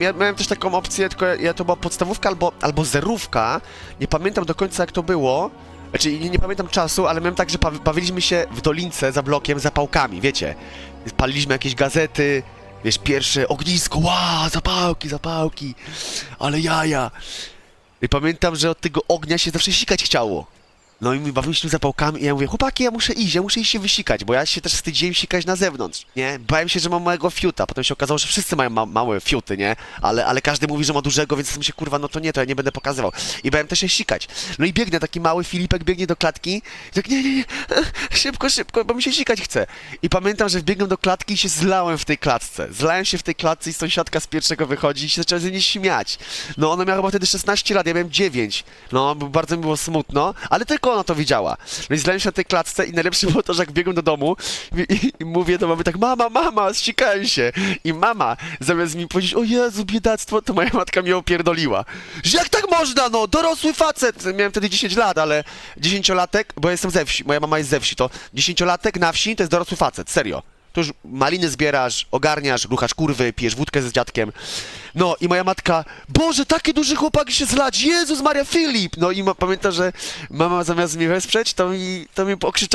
Ja miałem też taką opcję, tylko ja, to była podstawówka albo, albo zerówka. Nie pamiętam do końca jak to było. Znaczy nie, nie pamiętam czasu, ale miałem tak, że bawiliśmy się w dolince za blokiem zapałkami, wiecie. Paliliśmy jakieś gazety, wiesz, pierwsze ognisko, ła, zapałki, zapałki, ale jaja. I pamiętam, że od tego ognia się zawsze sikać chciało. No i my bawiliśmy zapałkami i ja mówię, chłopaki, ja muszę iść, ja muszę iść się wysikać, bo ja się też wstydziłem sikać na zewnątrz, nie? Bałem się, że mam małego fiuta, potem się okazało, że wszyscy mają ma małe fiuty, nie? Ale, ale każdy mówi, że ma dużego, więc mi się, kurwa, no to nie, to ja nie będę pokazywał. I bałem też się sikać. No i biegnie taki mały Filipek, biegnie do klatki i tak, nie, nie, nie, szybko, szybko, bo mi się sikać chce. I pamiętam, że wbiegłem do klatki i się zlałem w tej klatce. Zlałem się w tej klatce i sąsiadka z pierwszego wychodzi i się zaczęła ze mnie śmiać. No ona miała chyba wtedy 16 lat, ja miałem 9. No, bardzo mi było smutno, ale tylko ona to widziała. No i zlałem się na tej klatce i najlepsze było to, że jak biegłem do domu i, i, i mówię do mamy tak, mama, mama, zsikałem się. I mama, zamiast mi powiedzieć, o Jezu, biedactwo, to moja matka mnie opierdoliła. Że jak tak można, no, dorosły facet. Miałem wtedy 10 lat, ale 10-latek, bo jestem ze wsi, moja mama jest ze wsi, to 10-latek na wsi to jest dorosły facet, serio. To już maliny zbierasz, ogarniasz, ruchasz kurwy, pijesz wódkę z dziadkiem. No i moja matka, Boże, taki duży chłopak się zlać, Jezus Maria Filip! No i ma, pamiętam, że mama zamiast mnie wesprzeć, to mi, to mi pokrzyczała.